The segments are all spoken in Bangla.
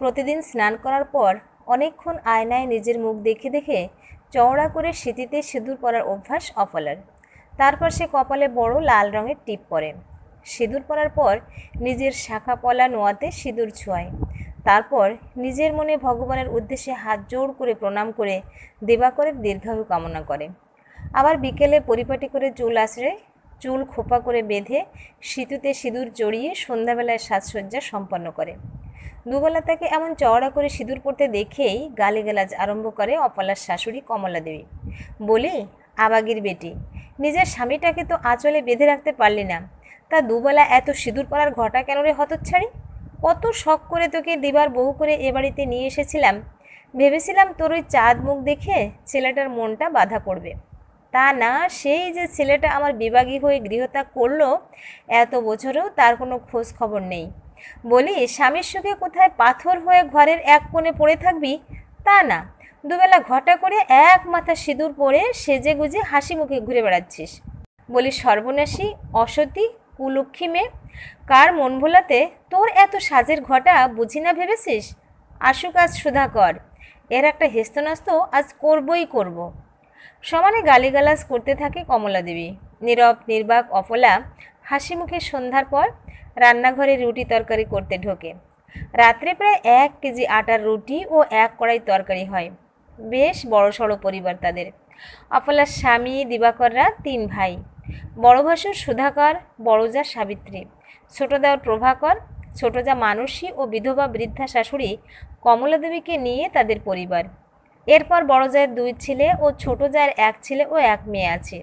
প্রতিদিন স্নান করার পর অনেকক্ষণ আয়নায় নিজের মুখ দেখে দেখে চওড়া করে স্মৃতিতে সিঁদুর পরার অভ্যাস অফলার তারপর সে কপালে বড় লাল রঙের টিপ পরে। সিঁদুর পরার পর নিজের শাখা পলা নোয়াতে সিঁদুর ছোঁয়ায়। তারপর নিজের মনে ভগবানের উদ্দেশ্যে হাত জোড় করে প্রণাম করে দেবাকরের দীর্ঘায়ু কামনা করে। আবার বিকেলে পরিপাটি করে চুল আশ্রে চুল খোপা করে বেঁধে সিঁতুতে সিঁদুর জড়িয়ে সন্ধ্যাবেলায় সাজসজ্জা সম্পন্ন করে। দুবেলা তাকে এমন চওড়া করে সিঁদুর পড়তে দেখেই গালিগালাজ আরম্ভ করে অপলার শাশুড়ি কমলা দেবী। বলি, আবাগির বেটি, নিজের স্বামীটাকে তো আঁচলে বেঁধে রাখতে পারলি না। তা দুবেলা এত সিঁদুর পরার ঘটা কেন রে হতচ্ছাড়ি? কত শখ করে তোকে দিবার বহু করে এ বাড়িতে নিয়ে এসেছিলাম। ভেবেছিলাম তোর ওই চাঁদ মুখ দেখে ছেলেটার মনটা বাধা পড়বে। তা না, সেই যে ছেলেটা আমার বিভাগী হয়ে গৃহত্যাগ করল, এত বছরেও তার কোনো খোঁজ খবর নেই। বলি, স্বামীর সুখে কোথায় পাথর হয়ে ঘরের এক কোণে পড়ে থাকবি? তা না। দুবেলা ঘটা করে এক মাথা সিঁদুর পরে সেজে গুজে হাসি মুখে ঘুরে বেড়াচ্ছিস। বলি, সর্বনাশী, অসতী কুলক্ষী মেয়ে, কার মন ভোলাতে তোর এত সাজের ঘটা বুঝি না ভেবেছিস? আসুক আজ সুধাকর, এর একটা হেস্তনাস্ত আজ করবই করব। সমানে গালিগালাজ করতে থাকে কমলা দেবী নীরব, নির্বাক, অপলা, হাসি মুখে সন্ধ্যার পর রান্নাঘরে রুটি তরকারি করতে ঢোকে। রাত্রে প্রায় এক কেজি আটার রুটি ও এক কড়াই তরকারি হয়। বেশ বড় সড়ো পরিবার তাদের। অপলার স্বামী দিবাকররা তিন ভাই। বড় ভাসুর সুধাকর বড় যা সাবিত্রী। ছোট দেওয়ার প্রভাকর ছোট যা মানসী ও বিধবা বৃদ্ধা শাশুড়ি কমলা দেবীকে নিয়ে তাদের পরিবার। এরপর বড় জায়ের দুই ছেলে ও ছোট জায়ের এক ছেলে ও এক মেয়ে আছে।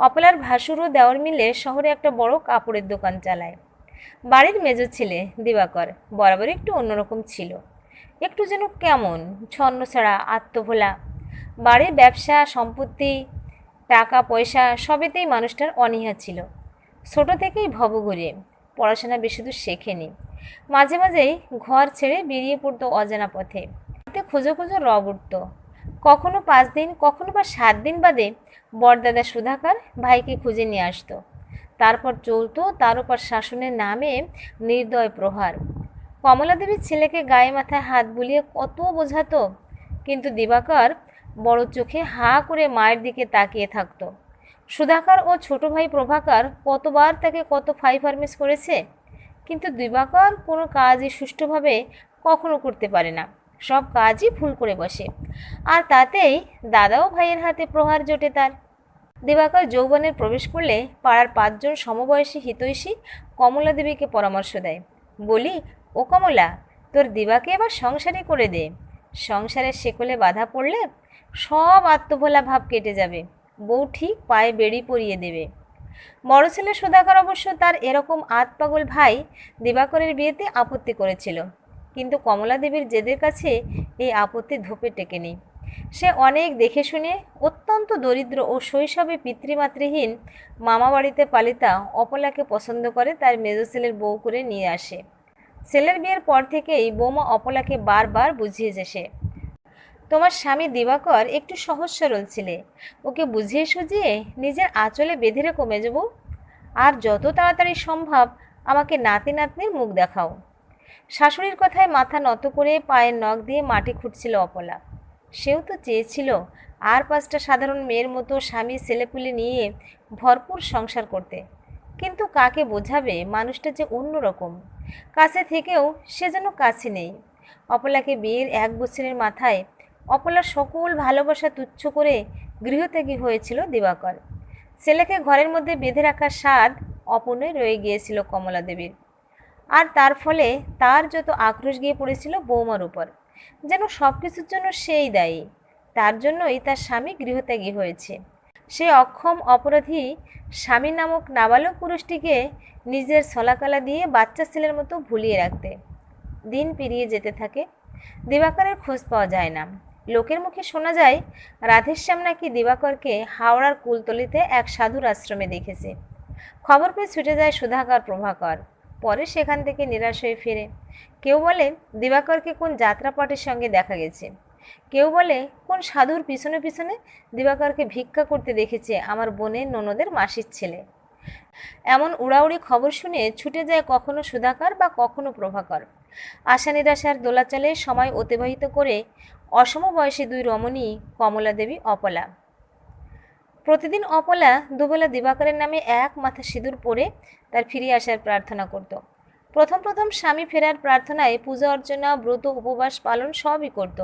অপলার ভাসুর ও দেওয়ার মিলে শহরে একটা বড় কাপড়ের দোকান চালায়। বাড়ির মেজর ছেলে দিবাকর বরাবর একটু অন্যরকম ছিল। একটু যেন কেমন, ছন্ন ছাড়া, আত্মভোলা। বাড়ির ব্যবসা, সম্পত্তি, টাকা, পয়সা সবেতেই মানুষটার অনীহা ছিল। ছোট থেকেই ভব ভবঘুরে, পড়াশোনা বেশি দূর শেখেনি। মাঝে মাঝেই ঘর ছেড়ে বেরিয়ে পড়তো অজানা পথে। খোঁজো খোঁজো রব উঠত। কখনো পাঁচ দিন, কখনো বা সাত দিন বাদে বরদাদা সুধাকর ভাইকে খুঁজে নিয়ে আসতো। তারপর চলতো তার উপর শাসনের নামে নির্দয় প্রহার। কমলা দেবীর ছেলেকে গায়ে মাথায় হাত বুলিয়ে কত বোঝাতো, কিন্তু দিবাকর বড় চোখে হা করে মায়ের দিকে তাকিয়ে থাকতো। সুধাকর ও ছোট ভাই প্রভাকর কতবার তাকে কত ফাই ফার্মিস করেছে? কিন্তু দিবাকর কোনো কাজই সুষ্ঠুভাবে কখনো করতে পারে না, সব কাজই ভুল করে বসে। আর তাতেই দাদাও ভাইয়ের হাতে প্রহার জোটে তার। দিবাকর যৌবনের প্রবেশ করলে পাড়ার পাঁচজন সমবয়সী হিতৈষী কমলা দেবীকে পরামর্শ দেয়। বলি, ও কমলা, তোর দিবাকে এবার সংসারই করে দে। সংসারের শেকলে বাধা পড়লে সব আত্মভোলা ভাব কেটে যাবে। বউ ঠিক পায়ে বেড়ি পরিয়ে দেবে। বড় ছেলে সুধাকর অবশ্য তার এরকম আত পাগল ভাই দিবাকরের বিয়েতে আপত্তি করেছিল। কিন্তু কমলা দেবীর জেদের কাছে এই আপত্তি ধোপে টেকেনি। সে অনেক দেখে শুনে অত্যন্ত দরিদ্র ও শৈশবে পিতৃমাতৃহীন মামাবাড়িতে পালিতা অপলাকে পছন্দ করে তার মেজ ছেলের বউ করে নিয়ে আসে। ছেলের বিয়ের পর থেকেই বৌমা অপলাকে বারবার বুঝিয়ে যেসে তোমার স্বামী দিবাকর একটু সহজ সরল ছেলে। ওকে বুঝিয়ে সুঝিয়ে নিজের আঁচলে বেঁধে রেখো মেজবু আর যত তাড়াতাড়ি সম্ভব আমাকে নাতি নাতনির মুখ দেখাও। শাশুড়ির কথায় মাথা নত করে পায়ের নখ দিয়ে মাটি খুঁটছিল অপলা। সেও তো চেয়েছিল আর পাঁচটা সাধারণ মেয়ের মতো স্বামী ছেলেপুলে নিয়ে ভরপুর সংসার করতে। কিন্তু কাকে বোঝাবে মানুষটা যে অন্যরকম? কাছে থেকেও সে যেন কাছে নেই। অপলাকে বিয়ের এক বছরের মাথায় অপলার সকল ভালোবাসা তুচ্ছ করে গৃহত্যাগী হয়েছিল দিবাকর। ছেলেকে ঘরের মধ্যে বেঁধে রাখার স্বাদ অপূর্ণই রয়ে গিয়েছিল কমলা দেবীর আর তার ফলে তার যত আক্রোশ গিয়ে পড়েছিল বৌমার উপর। যেন সব কিছুর জন্য সেই দায়ী। তার জন্যই তার স্বামী গৃহত্যাগী হয়েছে। সে অক্ষম অপরাধী স্বামী নামক নাবালক পুরুষটিকে নিজের সলাকালা দিয়ে বাচ্চা ছেলের মতো ভুলিয়ে রাখতে। দিন পেরিয়ে যেতে থাকে। দিবাকরের খোঁজ পাওয়া যায় না। লোকের মুখে শোনা যায়, রাধেশ্যাম নাকি দিবাকরকে হাওড়ার কুলতলিতে এক সাধুর আশ্রমে দেখেছে। খবর পেয়ে ছুটে যায় সুধাকর প্রভাকর। পরে সেখান থেকে নিরাশ হয়ে ফেরে। কেউ বলে, দিবাকরকে কোন যাত্রাপাটের সঙ্গে দেখা গেছে? কেউ বলে, কোন সাধুর পিছনে পিছনে দিবাকরকে ভিক্ষা করতে দেখেছে আমার বোনের ননদের মাসির ছেলে? এমন উড়াউড়ি খবর শুনে ছুটে যায় কখনো সুধাকর বা কখনো প্রভাকর। আশা নিরাশার দোলাচলে সময় অতিবাহিত করে অসম বয়সী দুই রমণী কমলা দেবী অপলা। প্রতিদিন অপলা দুবেলা দিবাকরের নামে এক মাথা সিঁদুর পরে তার ফিরে আসার প্রার্থনা করত। প্রথম প্রথম স্বামী ফেরার প্রার্থনায় পূজা অর্চনা, ব্রত, উপবাস পালন সবই করত।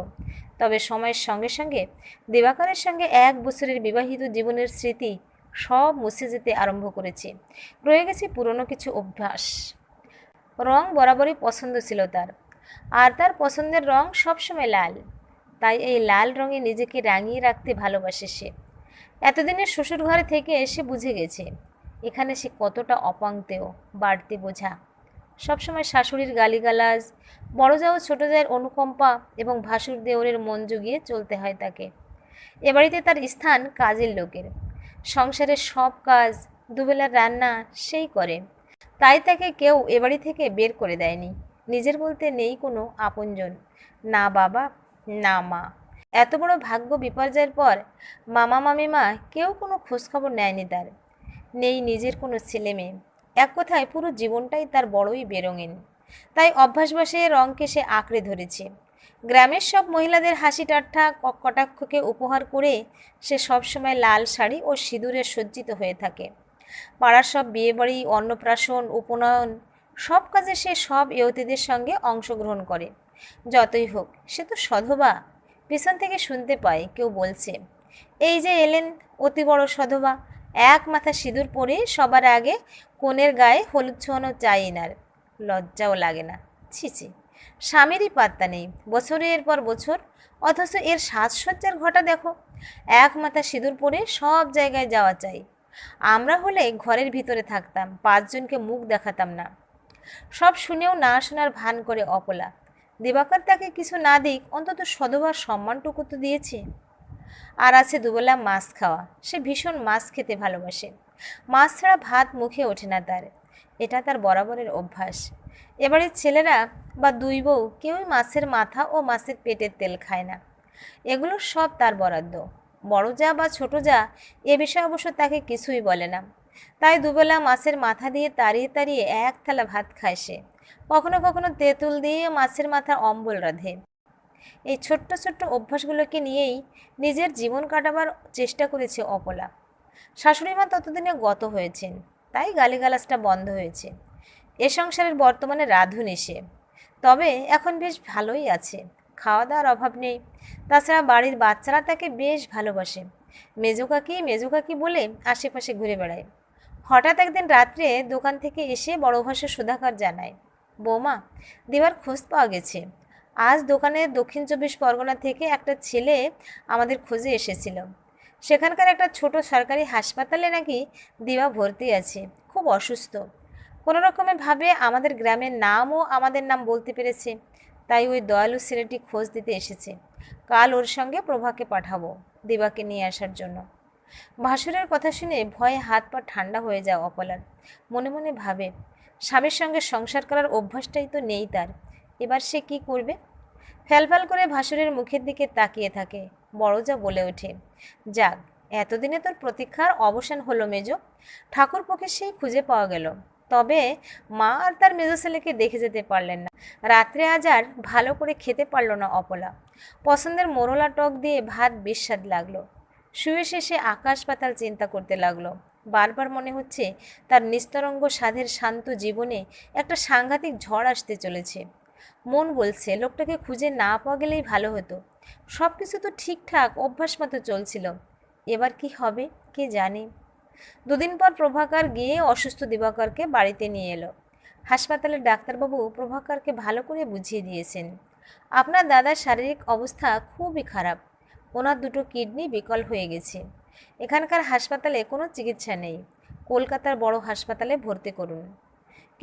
তবে সময়ের সঙ্গে সঙ্গে দিবাকরের সঙ্গে এক বছরের বিবাহিত জীবনের স্মৃতি সব মুছে যেতে আরম্ভ করেছে। রয়ে গেছে পুরনো কিছু অভ্যাস। রং বরাবরই পছন্দ ছিল তার। আর তার পছন্দের রং সবসময় লাল। তাই এই লাল রঙে নিজেকে রাঙিয়ে রাখতে ভালোবাসে সে। এতদিনের শ্বশুর ঘরে থেকে এসে বুঝে গেছে, এখানে সে কতটা অপাঙ্ক্তেয় বাড়তি বোঝা। সবসময় শাশুড়ির গালিগালাজ বড় যাও ছোটো যাওয়ার অনুকম্পা এবং ভাসুর দেওরের মন জুগিয়ে চলতে হয় তাকে। এ বাড়িতে তার স্থান কাজের লোকের। সংসারের সব কাজ, দুবেলার রান্না সেই করে। তাই তাকে কেউ এ বাড়ি থেকে বের করে দেয়নি। নিজের বলতে নেই কোনো আপনজন, না বাবা, না মা। এত বড় ভাগ্য বিপর্যয়ের পর মামা মামিমা কেউ কোনো খোঁজখবর নেয়নি তার। নেই নিজের কোনো ছেলে মেয়ে। এক কথায় পুরো জীবনটাই তার বড়ই বেরঙিন। তাই অভ্যাসবশে রঙকে সে আঁকড়ে ধরেছে। গ্রামের সব মহিলাদের হাসি ঠাট্টা কটাক্ষকে উপহার করে সে সবসময় লাল শাড়ি ও সিঁদুরে সজ্জিত হয়ে থাকে। পাড়ার সব বিয়েবাড়ি, অন্নপ্রাশন, উপনয়ন, সব কাজে সে সব ইয়তিদের সঙ্গে অংশগ্রহণ করে। যতই হোক, সে তো সধবা। পেছন থেকে শুনতে পায়, কেউ বলছে, এই যে এলেন অতি বড় সধবা, এক মাথা সিঁদুর পরে সবার আগে কনের গায়ে হলুদ ছোঁয়ানো চাই এনার লজ্জাও লাগে না। ছি ছি, স্বামীরই পাত্তা নেই, বছরের পর বছর, অথচ এর সাজসজ্জার ঘটা দেখো, এক মাথা সিঁদুর পরে সব জায়গায় যাওয়া চাই। আমরা হলে ঘরের ভিতরে থাকতাম, পাঁচজনকে মুখ দেখাতাম না। সব শুনেও না শোনার ভান করে অপলা। দিবাকর তাকে কিছু না দিক, অন্তত সধবার সম্মানটুকু তো দিয়েছে। আর আছে দুবেলা মাছ খাওয়া। সে ভীষণ মাছ খেতে ভালোবাসে। মাছ ছাড়া ভাত মুখে ওঠে না তার। এটা তার বরাবরের অভ্যাস। এবারের ছেলেরা বা দুই বউ কেউই মাছের মাথা ও মাছের পেটের তেল খায় না। এগুলো সব তার বরাদ্দ। বড় যা বা ছোট যা, এ বিষয়ে অবশ্য তাকে কিছুই বলে না। তাই দুবেলা মাছের মাথা দিয়ে তাড়িয়ে তাড়িয়ে এক থালা ভাত খায় সে। কখনো কখনো তেঁতুল দিয়ে মাছের মাথা অম্বল রাঁধে। এই ছোট্ট ছোট্ট অভ্যাসগুলোকে নিয়েই নিজের জীবন কাটাবার চেষ্টা করেছে অপলা। শাশুড়ি মা ততদিনে গত হয়েছেন, তাই গালিগালাজটা বন্ধ হয়েছে। এ সংসারের বর্তমানে রাঁধুনি সে। তবে এখন বেশ ভালোই আছে খাওয়া দাওয়ার অভাব নেই। তাছাড়া বাড়ির বাচ্চারা তাকে বেশ ভালোবাসে। মেজো কাকি বলে আশেপাশে ঘুরে বেড়ায়। হঠাৎ একদিন রাত্রে দোকান থেকে এসে বড় ভাষা সুধাকর জানায় বৌমা দিবার খোঁজ পাওয়া গেছে। আজ দোকানে দক্ষিণ চব্বিশ পরগনা থেকে একটা ছেলে আমাদের খোঁজে এসেছিল। সেখানকার একটা ছোট সরকারি হাসপাতালে নাকি দিবা ভর্তি আছে, খুব অসুস্থ। কোনো রকমে ভাবে আমাদের গ্রামের নামও আমাদের নাম বলতে পেরেছে, তাই ওই দয়ালু ছেলেটি খোঁজ দিতে এসেছে। কাল ওর সঙ্গে প্রভাকে পাঠাবো দিবাকে নিয়ে আসার জন্য। ভাসুরের কথা শুনে ভয়ে হাত পা ঠান্ডা হয়ে যায় অপলার। মনে মনে ভাবে স্বামীর সঙ্গে সংসার করার অভ্যাসটাই তো নেই তার। এবার সে কি করবে? ফ্যালফ্যাল করে ভাসুরের মুখের দিকে তাকিয়ে থাকে, বড় যা বলে ওঠে। যাক, এতদিনে তোর প্রতীক্ষার অবসান হলো মেজ। ঠাকুর পক্ষে সেই খুঁজে পাওয়া গেল। তবে মা আর তার মেজ ছেলেকে দেখে যেতে পারলেন না। রাত্রে আজ আর ভালো করে খেতে পারল না অপলা। পছন্দের মোরলা টক দিয়ে ভাত বিস্বাদ লাগল। শুয়ে শেষে আকাশ পাতাল চিন্তা করতে লাগল। বারবার মনে হচ্ছে তার নিস্তরঙ্গ সাধের শান্ত জীবনে একটা সাংঘাতিক ঝড় আসতে চলেছে। মন বলছে, লোকটাকে খুঁজে না পাওয়া গেলেই ভালো হতো। সব কিছু তো ঠিকঠাক, অভ্যাস মতো চলছিল। এবার কি হবে? কে জানে? দুদিন পর প্রভাকর গিয়ে অসুস্থ দিবাকরকে বাড়িতে নিয়ে এলো। হাসপাতালের ডাক্তারবাবু প্রভাকরকে ভালো করে বুঝিয়ে দিয়েছেন। আপনার দাদার শারীরিক অবস্থা খুবই খারাপ। ওনার দুটো কিডনি বিকল হয়ে গেছে। এখানকার হাসপাতালে কোনো চিকিৎসা নেই। কলকাতার বড় হাসপাতালে ভর্তি করুন।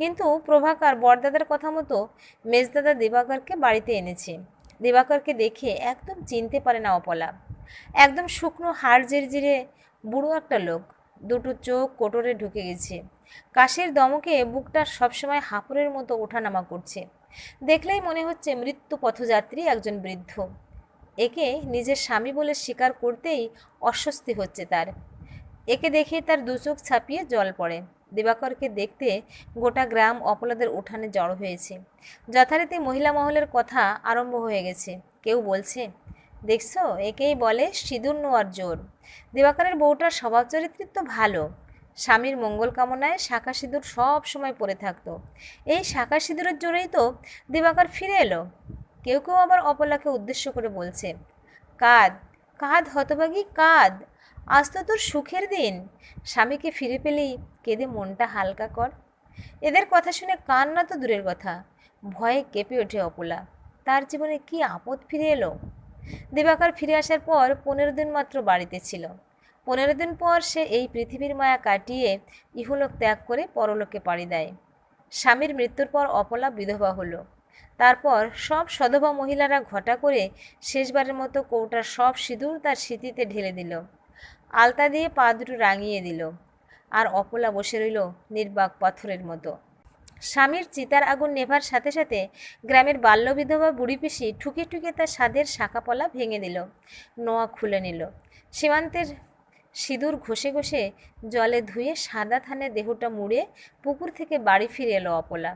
কিন্তু প্রভাকর বরদাদার কথা মতো মেজদাদা দিবাকরকে বাড়িতে এনেছে। দিবাকরকে দেখে একদম চিনতে পারে না অপলা। একদম শুকনো হাড় জিরজিরে বুড়ো একটা লোক। দুটো চোখ কোটরে ঢুকে গেছে। কাশির দমকে বুকটা সবসময় হাঁপুরের মতো ওঠানামা করছে। দেখলেই মনে হচ্ছে মৃত্যু পথযাত্রী একজন বৃদ্ধ। একে নিজের স্বামী বলে স্বীকার করতেই অস্বস্তি হচ্ছে তার। একে দেখে তার দুচোখ ছাপিয়ে জল পড়ে। দিবাকরকে দেখতে গোটা গ্রাম অপলাদের উঠানে জড়ো হয়েছে। যথারীতি মহিলা মহলের কথা আরম্ভ হয়ে গেছে। কেউ বলছে, দেখছ, একেই বলে সিঁদুর নোয়ার জোর। দিবাকরের বউটার স্বভাব চরিত্রিত ভালো। স্বামীর মঙ্গল কামনায় শাখা সিঁদুর সব সময় পরে থাকতো। এই শাখা সিঁদুরের জোরেই তো দিবাকর ফিরে এলো। কেউ কেউ আবার অপলাকে উদ্দেশ্য করে বলছে, কাদ কাদ হতভাগী, কাদ। আজ তো তোর সুখের দিন। স্বামীকে ফিরে পেলেই কেঁদে মনটা হালকা কর। এদের কথা শুনে কান্না তো দূরের কথা। ভয়ে কেঁপে ওঠে অপলা তার জীবনে কি আপদ ফিরে এলো? দিবাকর ফিরে আসার পর পনেরো দিন মাত্র বাড়িতে ছিল। পনেরো দিন পর সে এই পৃথিবীর মায়া কাটিয়ে ইহলোক ত্যাগ করে পরলোকে পাড়ি দেয়। স্বামীর মৃত্যুর পর অপলা বিধবা হলো। তারপর সব সধবা মহিলারা ঘটা করে শেষবারের মতো কৌটার সব সিঁদুর তার স্মৃতিতে ঢেলে দিল। আলতা দিয়ে পা দুটো রাঙিয়ে দিল। আর অপলা বসে রইল নির্বাক পাথরের মতো। স্বামীর চিতার আগুন নেভার সাথে সাথে গ্রামের বাল্যবিধবা বুড়ি পিসি ঠুকে ঠুকে তার স্বাদের শাখাপলা ভেঙে দিল। নোয়া খুলে নিল। সীমান্তের সিঁদুর ঘষে ঘষে জলে ধুয়ে সাদা থানে দেহটা মুড়ে পুকুর থেকে বাড়ি ফিরে এলো অপলা।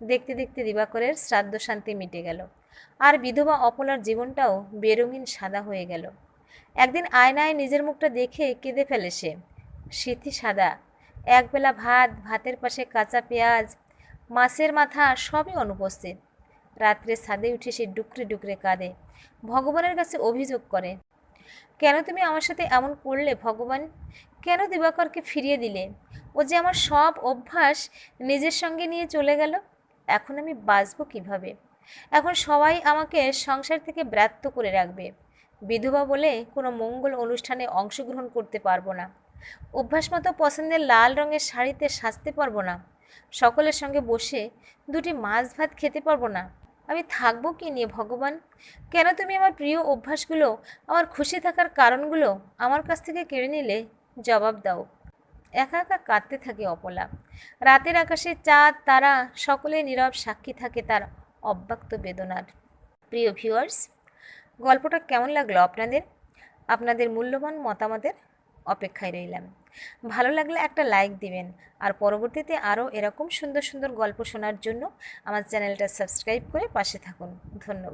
দেখতে দেখতে দিবাকরের শ্রাদ্ধ শান্তি মিটে গেল। আর বিধবা অপলার জীবনটাও বেরঙিন সাদা হয়ে গেল। একদিন আয়নায় নিজের মুখটা দেখে কেঁদে ফেলে সে। সিথি সাদা, একবেলা ভাত, ভাতের পাশে কাঁচা পেঁয়াজ, মাছের মাথা, সবই অনুপস্থিত। রাত্রে ছাদে উঠে সে ডুকরে ডুকরে কাঁদে, ভগবানের কাছে অভিযোগ করে। কেন তুমি আমার সাথে এমন করলে ভগবান? কেন দিবাকরকে ফিরিয়ে দিলে? ও যে আমার সব অভ্যাস নিজের সঙ্গে নিয়ে চলে গেল? এখন আমি বাঁচবো কীভাবে? এখন সবাই আমাকে সংসার থেকে ব্রাত্য করে রাখবে। বিধবা বলে কোনো মঙ্গল অনুষ্ঠানে অংশগ্রহণ করতে পারব না। অভ্যাস মতো পছন্দের লাল রঙের শাড়িতে সাজতে পারব না। সকলের সঙ্গে বসে দুটি মাছ ভাত খেতে পারব না। আমি থাকব কি নিয়ে ভগবান? কেন তুমি আমার প্রিয় অভ্যাসগুলো, আমার খুশি থাকার কারণগুলো আমার কাছ থেকে কেড়ে নিলে? জবাব দাও। একা একা কাঁদতে থাকে অপলা। রাতের আকাশে চাঁদ, তারা সকলে নীরব সাক্ষী থাকে তার অব্যক্ত বেদনার। প্রিয় ভিউয়ার্স গল্পটা কেমন লাগল আপনাদের? আপনাদের মূল্যবান মতামতের অপেক্ষায় রইলাম। ভালো লাগলে একটা লাইক দিবেন আর পরবর্তীতে আরও এরকম সুন্দর সুন্দর গল্প শোনার জন্য আমার চ্যানেলটা সাবস্ক্রাইব করে পাশে থাকুন। ধন্যবাদ।